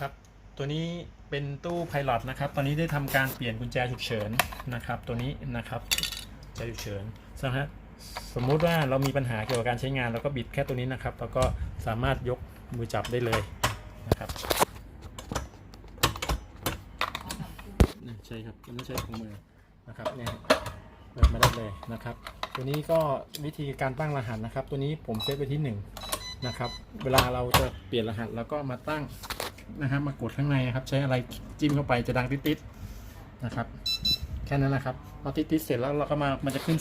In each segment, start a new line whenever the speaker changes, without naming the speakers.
ครับ ตัวนี้เป็นตู้ไพลอตนะครับ ตอนนี้ได้ทำการเปลี่ยนกุญแจฉุกเฉินนะครับ ตัวนี้นะครับกุญแจฉุกเฉินสมมติสมมุติว่าเรามีปัญหาเกี่ยวกับการใช้งานเราก็บิดแค่ตัวนี้นะครับ แล้วก็สามารถยกมือจับได้เลยนะครับใช่ครับไม่ใช่ของมือนะครับเนี่ยเปิดมาได้เลยนะครับ ตัวนี้ก็วิธีการตั้งรหัสนะครับ ตัวนี้ผมเซตไปที่หนึ่งนะครับ เวลาเราจะเปลี่ยนรหัสแล้วก็มาตั้ง นะครับมากดข้างในนะครับ ใช้อะไรจิ้มเข้าไปจะดังติดๆนะครับ แค่นั้นนะครับพอติดๆเสร็จแล้วเราก็มามันจะขึ้น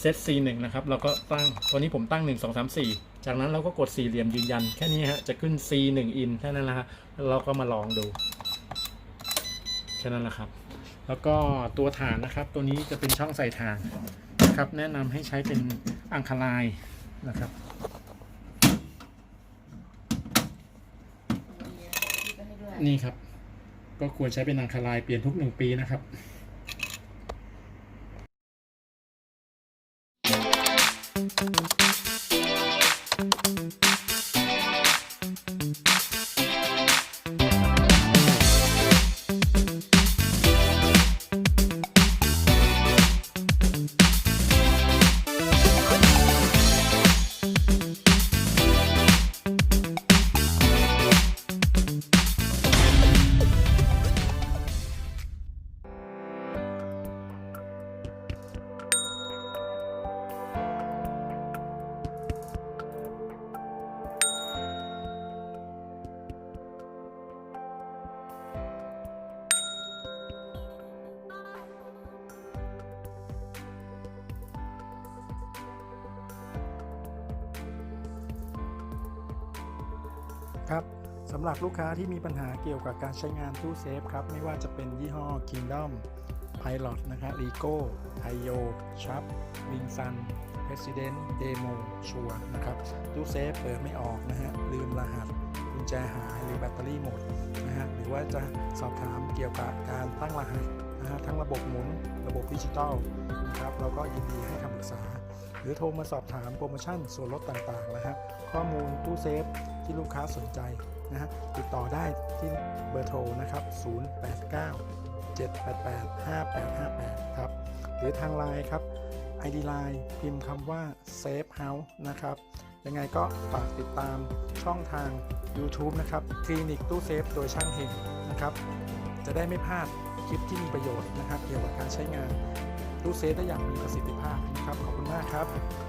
เซต C 1 นะครับ เราก็ตั้งตัวนี้ผมตั้ง 1 2 3 4 จากนั้นเราก็กดสี่เหลี่ยมยืนยัน แค่นี้ฮะจะขึ้น C 1 in แค่นั้นนะฮะแล้วเราก็มาลองดูแค่นั้นแหละครับ แล้วก็ตัวฐานนะครับ ตัวนี้จะเป็นช่องใส่ฐานนะครับ แนะนำให้ใช้เป็นอังคารายนะครับ นี่ครับ ก็ควรใช้เป็นอังคารายเปลี่ยนทุกหนึ่งปีนะครับ ครับสำหรับลูกค้าที่มีปัญหาเกี่ยวกับการใช้งานตู้เซฟครับ ไม่ว่าจะเป็นยี่ห้อ Kingdom Pilot นะครับ Rico t a i o Sharp Wing Sun President Demo ชัวนะครับตู้เซฟเปิดไม่ออกนะฮะลืมรหัสกุญแจหายหรือแบตเตอรี่หมดนะฮะหรือว่าจะสอบถามเกี่ยวกับการตั้งรหัสนะฮะทั้งระบบหมุนระบบดิจิตอลนะครับเราก็ยินดีให้คำปรึกษา หรือโทรมาสอบถามโปรโมชั่นส่วนลดต่างๆนะฮะข้อมูลตู้เซฟที่ลูกค้าสนใจนะฮะติดต่อได้ที่เบอร์โทรนะครับ 089 788 5858 ครับ หรือทางไลน์ครับ ID Line พิมพ์คำว่า Safe House นะครับ ยังไงก็ฝากติดตามช่องทาง YouTube นะครับ คลินิกตู้เซฟโดยช่างเฮงนะครับ จะได้ไม่พลาดคลิปที่มีประโยชน์นะครับ เกี่ยวกับการใช้งานตู้เซฟได้อย่างมีประสิทธิภาพนะครับ ขอบคุณมากครับ